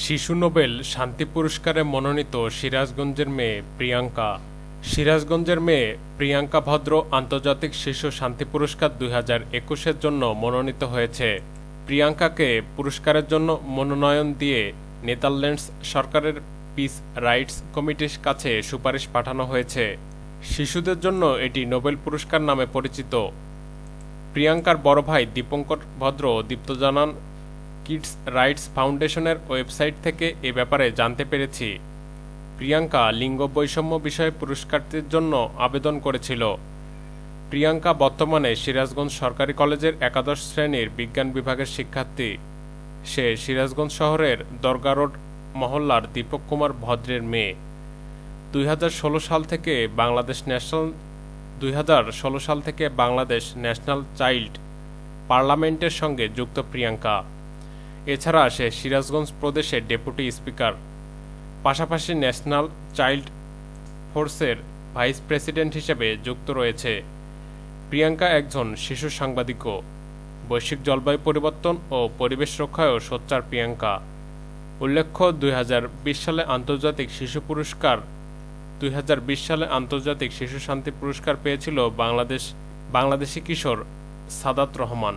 শিশু নোবেল শান্তি পুরস্কারে মনোনীত সিরাজগঞ্জের মেয়ে প্রিয়াঙ্কা। সিরাজগঞ্জের মেয়ে প্রিয়াঙ্কা ভদ্র আন্তর্জাতিক শিশু শান্তি পুরস্কার দুই হাজার একুশের জন্য মনোনীত হয়েছে। প্রিয়াঙ্কাকে পুরস্কারের জন্য মনোনয়ন দিয়ে নেদারল্যান্ডস সরকারের পিস রাইটস কমিটির কাছে সুপারিশ পাঠানো হয়েছে। শিশুদের জন্য এটি নোবেল পুরস্কার নামে পরিচিত। প্রিয়াঙ্কার বড় ভাই দীপঙ্কর ভদ্র দীপ্ত জানান কিডস রাইটস ফাউন্ডেশনের ওয়েবসাইট থেকে এ ব্যাপারে জানতে পেরেছি। প্রিয়াঙ্কা লিঙ্গ বৈষম্য বিষয়ে পুরস্কারটির জন্য আবেদন করেছিল। প্রিয়াঙ্কা বর্তমানে সিরাজগঞ্জ সরকারি কলেজের একাদশ শ্রেণির বিজ্ঞান বিভাগের শিক্ষার্থী। সে সিরাজগঞ্জ শহরের দরগা রোড মহল্লার দীপক কুমার ভদ্রের মেয়ে। দুই ষোলো সাল থেকে বাংলাদেশ ন্যাশনাল, দুই ষোলো সাল থেকে বাংলাদেশ ন্যাশনাল চাইল্ড পার্লামেন্টের সঙ্গে যুক্ত প্রিয়াঙ্কা। এছাড়া সে সিরাজগঞ্জ প্রদেশের ডেপুটি স্পিকার। পাশাপাশি ন্যাশনাল চাইল্ড ফোর্সের ভাইস প্রেসিডেন্ট হিসেবে যুক্ত রয়েছে প্রিয়াঙ্কা একজন শিশু সাংবাদিকও। বৈশ্বিক জলবায়ু পরিবর্তন ও পরিবেশ রক্ষায়ও সোচ্চার প্রিয়াঙ্কা। উল্লেখ্য, দুই হাজার বিশ সালে আন্তর্জাতিক শিশু পুরস্কার, দুই হাজার বিশ সালে আন্তর্জাতিক শিশু শান্তি পুরস্কার পেয়েছিল বাংলাদেশ, বাংলাদেশি কিশোর সাদাত রহমান।